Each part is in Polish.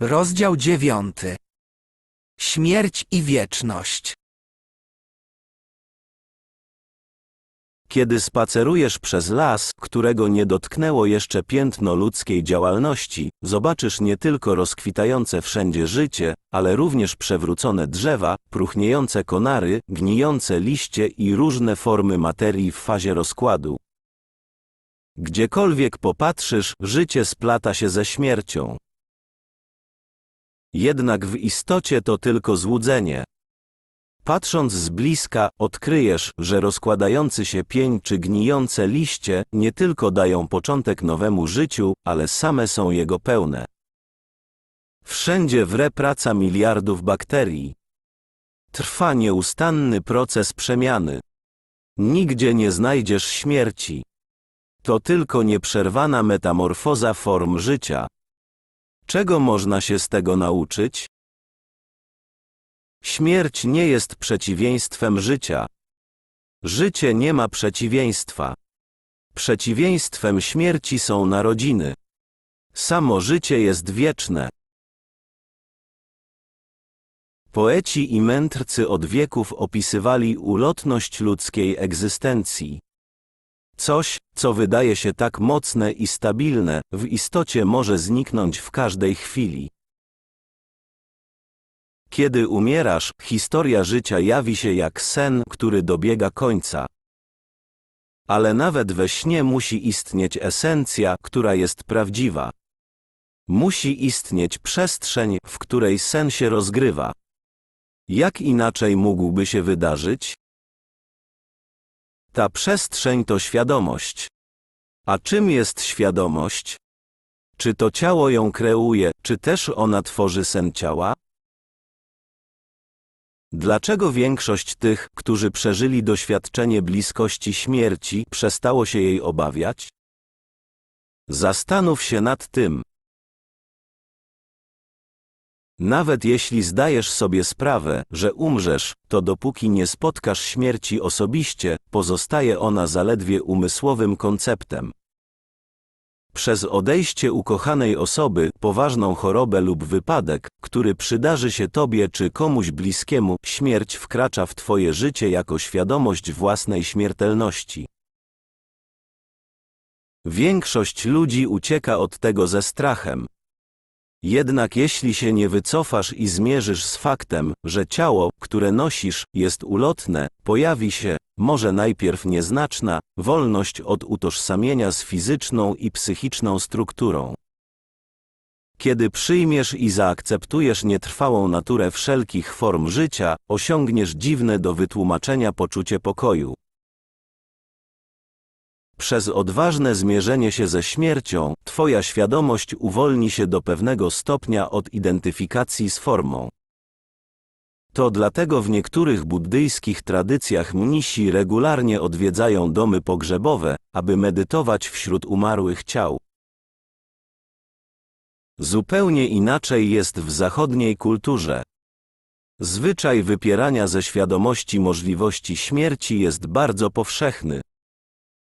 Rozdział dziewiąty. Śmierć i wieczność. Kiedy spacerujesz przez las, którego nie dotknęło jeszcze piętno ludzkiej działalności, zobaczysz nie tylko rozkwitające wszędzie życie, ale również przewrócone drzewa, próchniejące konary, gnijące liście i różne formy materii w fazie rozkładu. Gdziekolwiek popatrzysz, życie splata się ze śmiercią. Jednak w istocie to tylko złudzenie. Patrząc z bliska, odkryjesz, że rozkładający się pień czy gnijące liście nie tylko dają początek nowemu życiu, ale same są jego pełne. Wszędzie wre praca miliardów bakterii. Trwa nieustanny proces przemiany. Nigdzie nie znajdziesz śmierci. To tylko nieprzerwana metamorfoza form życia. Czego można się z tego nauczyć? Śmierć nie jest przeciwieństwem życia. Życie nie ma przeciwieństwa. Przeciwieństwem śmierci są narodziny. Samo życie jest wieczne. Poeci i mędrcy od wieków opisywali ulotność ludzkiej egzystencji. Coś, co wydaje się tak mocne i stabilne, w istocie może zniknąć w każdej chwili. Kiedy umierasz, historia życia jawi się jak sen, który dobiega końca. Ale nawet we śnie musi istnieć esencja, która jest prawdziwa. Musi istnieć przestrzeń, w której sen się rozgrywa. Jak inaczej mógłby się wydarzyć? Ta przestrzeń to świadomość. A czym jest świadomość? Czy to ciało ją kreuje, czy też ona tworzy sen ciała? Dlaczego większość tych, którzy przeżyli doświadczenie bliskości śmierci, przestało się jej obawiać? Zastanów się nad tym. Nawet jeśli zdajesz sobie sprawę, że umrzesz, to dopóki nie spotkasz śmierci osobiście, pozostaje ona zaledwie umysłowym konceptem. Przez odejście ukochanej osoby, poważną chorobę lub wypadek, który przydarzy się tobie czy komuś bliskiemu, śmierć wkracza w twoje życie jako świadomość własnej śmiertelności. Większość ludzi ucieka od tego ze strachem. Jednak jeśli się nie wycofasz i zmierzysz z faktem, że ciało, które nosisz, jest ulotne, pojawi się, może najpierw nieznaczna, wolność od utożsamienia z fizyczną i psychiczną strukturą. Kiedy przyjmiesz i zaakceptujesz nietrwałą naturę wszelkich form życia, osiągniesz dziwne do wytłumaczenia poczucie pokoju. Przez odważne zmierzenie się ze śmiercią, Twoja świadomość uwolni się do pewnego stopnia od identyfikacji z formą. To dlatego w niektórych buddyjskich tradycjach mnisi regularnie odwiedzają domy pogrzebowe, aby medytować wśród umarłych ciał. Zupełnie inaczej jest w zachodniej kulturze. Zwyczaj wypierania ze świadomości możliwości śmierci jest bardzo powszechny.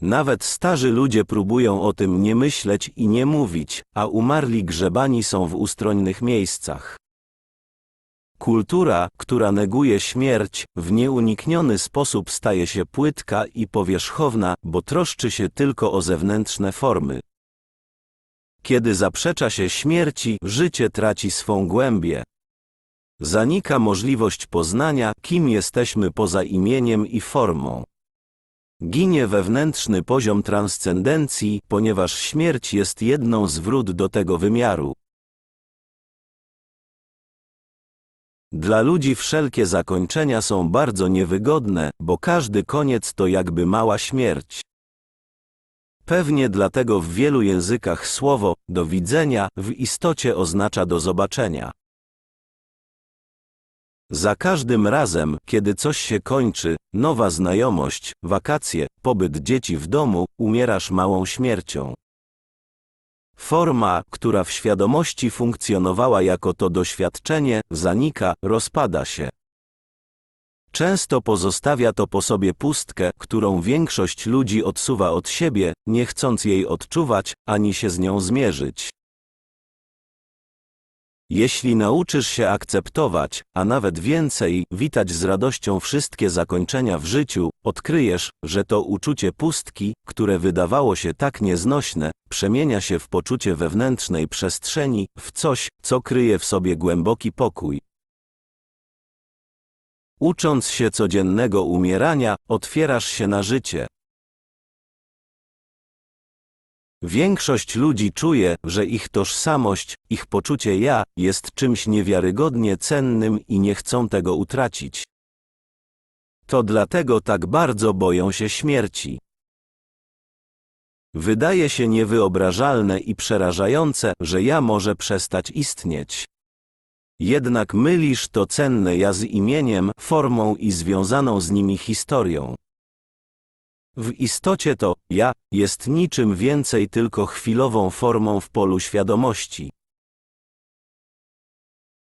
Nawet starzy ludzie próbują o tym nie myśleć i nie mówić, a umarli grzebani są w ustronnych miejscach. Kultura, która neguje śmierć, w nieunikniony sposób staje się płytka i powierzchowna, bo troszczy się tylko o zewnętrzne formy. Kiedy zaprzecza się śmierci, życie traci swą głębię. Zanika możliwość poznania, kim jesteśmy poza imieniem i formą. Ginie wewnętrzny poziom transcendencji, ponieważ śmierć jest jedną z wrót do tego wymiaru. Dla ludzi wszelkie zakończenia są bardzo niewygodne, bo każdy koniec to jakby mała śmierć. Pewnie dlatego w wielu językach słowo do widzenia w istocie oznacza do zobaczenia. Za każdym razem, kiedy coś się kończy, nowa znajomość, wakacje, pobyt dzieci w domu, umierasz małą śmiercią. Forma, która w świadomości funkcjonowała jako to doświadczenie, zanika, rozpada się. Często pozostawia to po sobie pustkę, którą większość ludzi odsuwa od siebie, nie chcąc jej odczuwać, ani się z nią zmierzyć. Jeśli nauczysz się akceptować, a nawet więcej, witać z radością wszystkie zakończenia w życiu, odkryjesz, że to uczucie pustki, które wydawało się tak nieznośne, przemienia się w poczucie wewnętrznej przestrzeni, w coś, co kryje w sobie głęboki pokój. Ucząc się codziennego umierania, otwierasz się na życie. Większość ludzi czuje, że ich tożsamość, ich poczucie ja, jest czymś niewiarygodnie cennym i nie chcą tego utracić. To dlatego tak bardzo boją się śmierci. Wydaje się niewyobrażalne i przerażające, że ja może przestać istnieć. Jednak mylisz to cenne ja z imieniem, formą i związaną z nimi historią. W istocie to ja jest niczym więcej tylko chwilową formą w polu świadomości.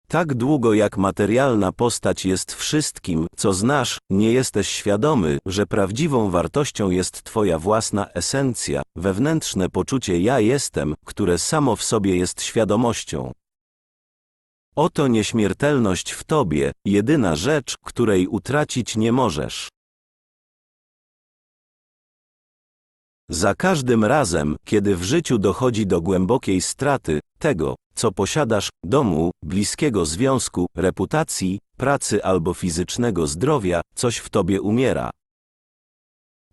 Tak długo jak materialna postać jest wszystkim, co znasz, nie jesteś świadomy, że prawdziwą wartością jest Twoja własna esencja, wewnętrzne poczucie ja jestem, które samo w sobie jest świadomością. Oto nieśmiertelność w Tobie, jedyna rzecz, której utracić nie możesz. Za każdym razem, kiedy w życiu dochodzi do głębokiej straty tego, co posiadasz, domu, bliskiego związku, reputacji, pracy albo fizycznego zdrowia, coś w tobie umiera.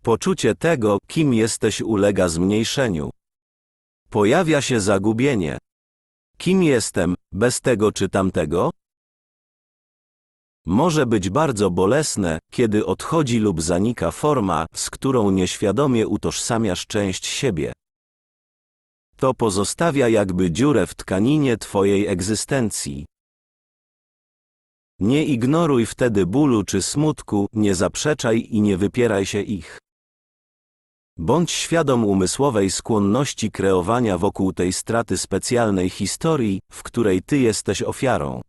Poczucie tego, kim jesteś, ulega zmniejszeniu. Pojawia się zagubienie. Kim jestem, bez tego czy tamtego? Może być bardzo bolesne, kiedy odchodzi lub zanika forma, z którą nieświadomie utożsamiasz część siebie. To pozostawia jakby dziurę w tkaninie Twojej egzystencji. Nie ignoruj wtedy bólu czy smutku, nie zaprzeczaj i nie wypieraj się ich. Bądź świadom umysłowej skłonności kreowania wokół tej straty specjalnej historii, w której Ty jesteś ofiarą.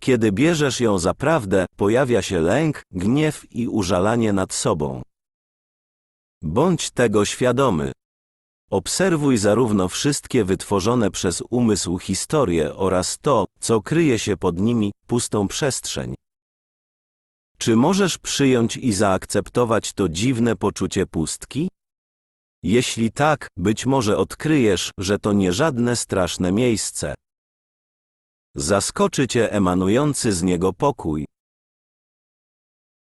Kiedy bierzesz ją za prawdę, pojawia się lęk, gniew i użalanie nad sobą. Bądź tego świadomy. Obserwuj zarówno wszystkie wytworzone przez umysł historie oraz to, co kryje się pod nimi, pustą przestrzeń. Czy możesz przyjąć i zaakceptować to dziwne poczucie pustki? Jeśli tak, być może odkryjesz, że to nie żadne straszne miejsce. Zaskoczy cię emanujący z niego pokój.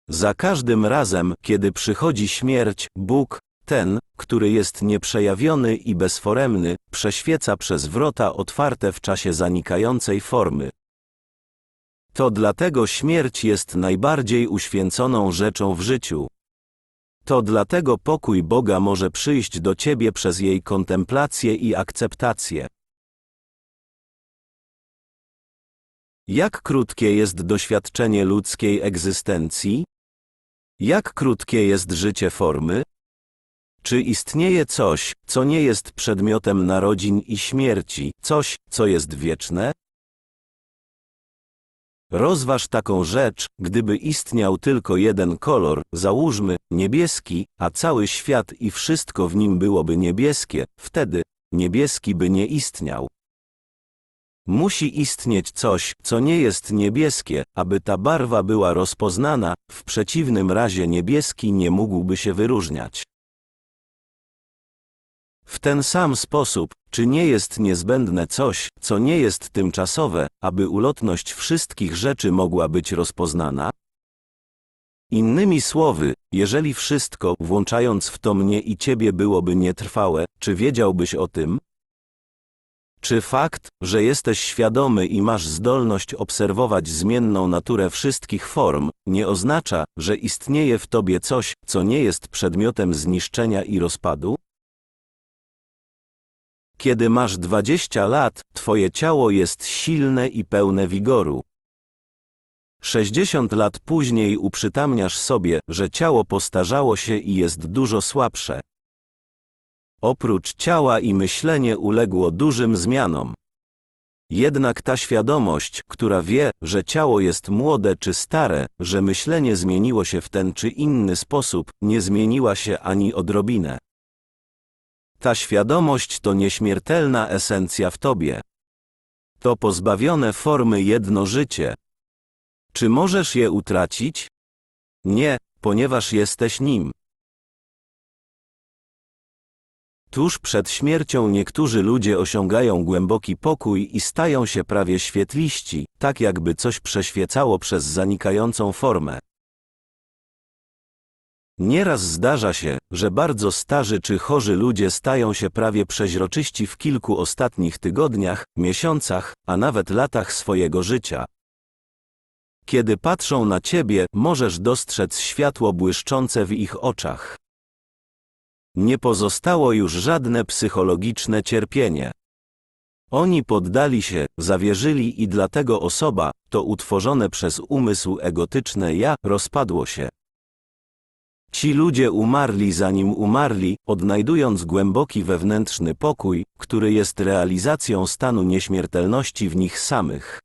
Za każdym razem, kiedy przychodzi śmierć, Bóg, ten, który jest nieprzejawiony i bezforemny, prześwieca przez wrota otwarte w czasie zanikającej formy. To dlatego śmierć jest najbardziej uświęconą rzeczą w życiu. To dlatego pokój Boga może przyjść do ciebie przez jej kontemplację i akceptację. Jak krótkie jest doświadczenie ludzkiej egzystencji? Jak krótkie jest życie formy? Czy istnieje coś, co nie jest przedmiotem narodzin i śmierci, coś, co jest wieczne? Rozważ taką rzecz, gdyby istniał tylko jeden kolor, załóżmy, niebieski, a cały świat i wszystko w nim byłoby niebieskie, wtedy niebieski by nie istniał. Musi istnieć coś, co nie jest niebieskie, aby ta barwa była rozpoznana, w przeciwnym razie niebieski nie mógłby się wyróżniać. W ten sam sposób, czy nie jest niezbędne coś, co nie jest tymczasowe, aby ulotność wszystkich rzeczy mogła być rozpoznana? Innymi słowy, jeżeli wszystko, włączając w to mnie i ciebie, byłoby nietrwałe, czy wiedziałbyś o tym? Czy fakt, że jesteś świadomy i masz zdolność obserwować zmienną naturę wszystkich form, nie oznacza, że istnieje w tobie coś, co nie jest przedmiotem zniszczenia i rozpadu? Kiedy masz 20 lat, twoje ciało jest silne i pełne wigoru. 60 lat później uprzytamniasz sobie, że ciało postarzało się i jest dużo słabsze. Oprócz ciała i myślenie uległo dużym zmianom. Jednak ta świadomość, która wie, że ciało jest młode czy stare, że myślenie zmieniło się w ten czy inny sposób, nie zmieniła się ani odrobinę. Ta świadomość to nieśmiertelna esencja w tobie. To pozbawione formy jedno życie. Czy możesz je utracić? Nie, ponieważ jesteś nim. Tuż przed śmiercią niektórzy ludzie osiągają głęboki pokój i stają się prawie świetliści, tak jakby coś przeświecało przez zanikającą formę. Nieraz zdarza się, że bardzo starzy czy chorzy ludzie stają się prawie przeźroczyści w kilku ostatnich tygodniach, miesiącach, a nawet latach swojego życia. Kiedy patrzą na ciebie, możesz dostrzec światło błyszczące w ich oczach. Nie pozostało już żadne psychologiczne cierpienie. Oni poddali się, zawierzyli i dlatego osoba, to utworzone przez umysł egotyczne ja, rozpadło się. Ci ludzie umarli zanim umarli, odnajdując głęboki wewnętrzny pokój, który jest realizacją stanu nieśmiertelności w nich samych.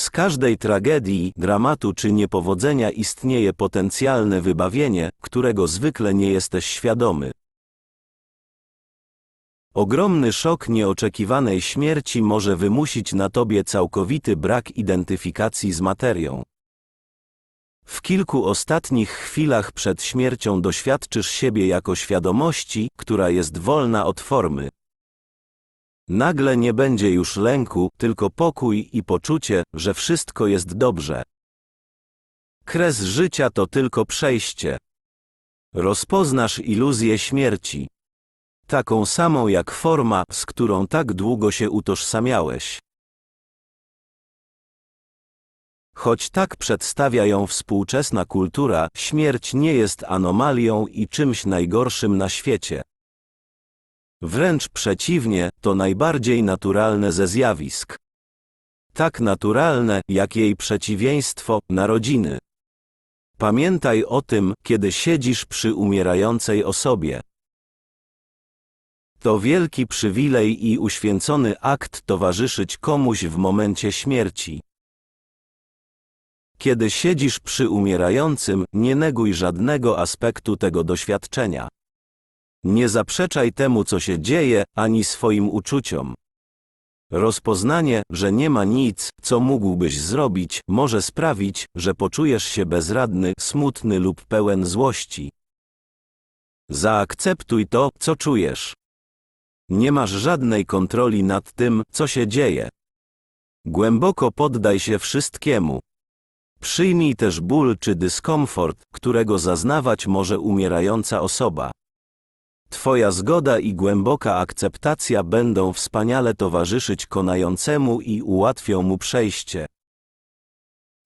Z każdej tragedii, dramatu czy niepowodzenia istnieje potencjalne wybawienie, którego zwykle nie jesteś świadomy. Ogromny szok nieoczekiwanej śmierci może wymusić na tobie całkowity brak identyfikacji z materią. W kilku ostatnich chwilach przed śmiercią doświadczysz siebie jako świadomości, która jest wolna od formy. Nagle nie będzie już lęku, tylko pokój i poczucie, że wszystko jest dobrze. Kres życia to tylko przejście. Rozpoznasz iluzję śmierci. Taką samą jak forma, z którą tak długo się utożsamiałeś. Choć tak przedstawia ją współczesna kultura, śmierć nie jest anomalią i czymś najgorszym na świecie. Wręcz przeciwnie, to najbardziej naturalne ze zjawisk. Tak naturalne, jak jej przeciwieństwo narodziny. Pamiętaj o tym, kiedy siedzisz przy umierającej osobie. To wielki przywilej i uświęcony akt towarzyszyć komuś w momencie śmierci. Kiedy siedzisz przy umierającym, nie neguj żadnego aspektu tego doświadczenia. Nie zaprzeczaj temu, co się dzieje, ani swoim uczuciom. Rozpoznanie, że nie ma nic, co mógłbyś zrobić, może sprawić, że poczujesz się bezradny, smutny lub pełen złości. Zaakceptuj to, co czujesz. Nie masz żadnej kontroli nad tym, co się dzieje. Głęboko poddaj się wszystkiemu. Przyjmij też ból czy dyskomfort, którego zaznawać może umierająca osoba. Twoja zgoda i głęboka akceptacja będą wspaniale towarzyszyć konającemu i ułatwią mu przejście.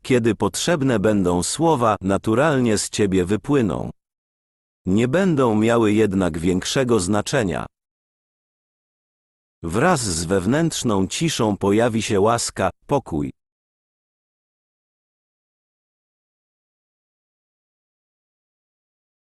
Kiedy potrzebne będą słowa, naturalnie z ciebie wypłyną. Nie będą miały jednak większego znaczenia. Wraz z wewnętrzną ciszą pojawi się łaska, pokój.